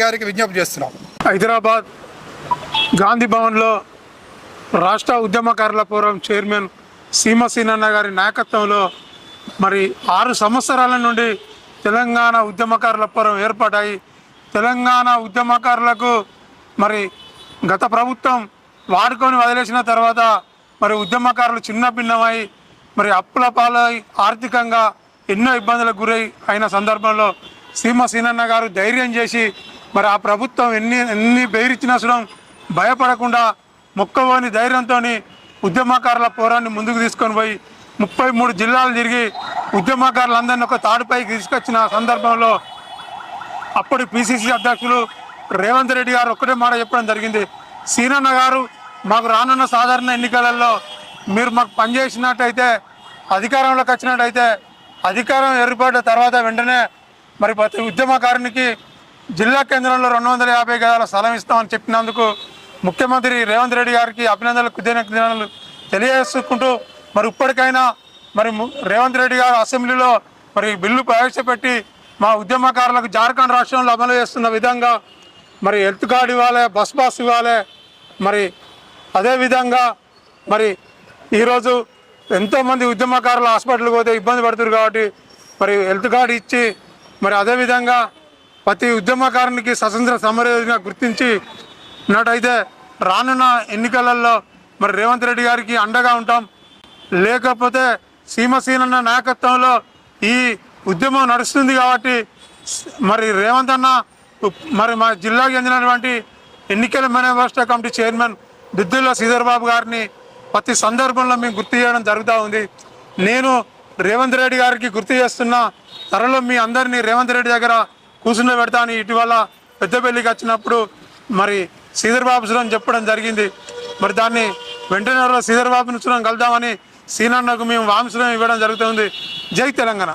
గారికి విజ్ఞప్తి చేస్తున్నాం. హైదరాబాద్ గాంధీ భవన్లో రాష్ట్ర ఉద్యమకారుల పూర్వం చైర్మన్ సీమ సీనన్న గారి నాయకత్వంలో మరి ఆరు సంవత్సరాల నుండి తెలంగాణ ఉద్యమకారుల పూర్వం ఏర్పాటాయి తెలంగాణ ఉద్యమకారులకు మరి గత ప్రభుత్వం వాడుకొని వదిలేసిన తర్వాత మరి ఉద్యమకారులు చిన్న భిన్నమై మరి అప్పుల పాలై ఆర్థికంగా ఎన్నో ఇబ్బందులకు గురై అయిన సందర్భంలో సీమ సీనన్న గారు ధైర్యం చేసి మరి ఆ ప్రభుత్వం ఎన్ని ఎన్ని బెదిరించినా సరే భయపడకుండా మొక్కవోని ధైర్యంతో ఉద్యమకారుల పోరాన్ని ముందుకు తీసుకొని పోయి ముప్పై మూడు జిల్లాలు తిరిగి ఉద్యమకారులందరినీ ఒక తాడుపైకి తీసుకొచ్చిన సందర్భంలో అప్పటి పిసిసి అధ్యక్షులు రేవంత్ రెడ్డి గారు ఒక్కటే మాట చెప్పడం జరిగింది. సీనన్న గారు మాకు రానున్న సాధారణ ఎన్నికలలో మీరు మాకు పనిచేసినట్టయితే అధికారంలోకి వచ్చినట్టయితే అధికారం ఏర్పడిన తర్వాత వెంటనే మరి ప్రతి ఉద్యమకారునికి జిల్లా కేంద్రంలో రెండు వందల యాభై గదాల స్థలం ఇస్తామని చెప్పినందుకు ముఖ్యమంత్రి రేవంత్ రెడ్డి గారికి అభినందనలు కృతజ్ఞతలు తెలియజేసుకుంటూ మరి ఇప్పటికైనా మరి రేవంత్ రెడ్డి గారు అసెంబ్లీలో మరి బిల్లు ప్రవేశపెట్టి మా ఉద్యమకారులకు జార్ఖండ్ రాష్ట్రంలో అమలు చేస్తున్న విధంగా మరి హెల్త్ కార్డు ఇవ్వాలి బస్ పాస్ ఇవ్వాలి మరి అదేవిధంగా మరి ఈరోజు ఎంతోమంది ఉద్యమకారులు హాస్పిటల్కి పోతే ఇబ్బంది పడుతున్నారు కాబట్టి మరి హెల్త్ కార్డు ఇచ్చి మరి అదేవిధంగా ప్రతి ఉద్యమకారునికి స్వతంత్ర సమరయోధిగా గుర్తించి ఉన్నట్టయితే రానున్న ఎన్నికలలో మరి రేవంత్ రెడ్డి గారికి అండగా ఉంటాం. లేకపోతే సీమసీనన్న నాయకత్వంలో ఈ ఉద్యమం నడుస్తుంది కాబట్టి మరి రేవంత్ అన్న మరి మా జిల్లాకు చెందినటువంటి ఎన్నికల manifesto committee chairman Duddilla Sridhar Babu గారిని ప్రతి సందర్భంలో మేము గుర్తు చేయడం జరుగుతూ ఉంది. నేను రేవంత్ రెడ్డి గారికి గుర్తు చేస్తున్న త్వరలో మీ అందరినీ రేవంత్ రెడ్డి దగ్గర కూర్చుని పెడతాను. ఇటీవల పెద్దపల్లికి వచ్చినప్పుడు మరి శ్రీధర్ బాబు సురం చెప్పడం జరిగింది. మరి దాన్ని వెంటనే శ్రీధర్ బాబుని సురం కలుద్దామని సీనన్నకు మేము వాంసురం ఇవ్వడం జరుగుతుంది. జై తెలంగాణ.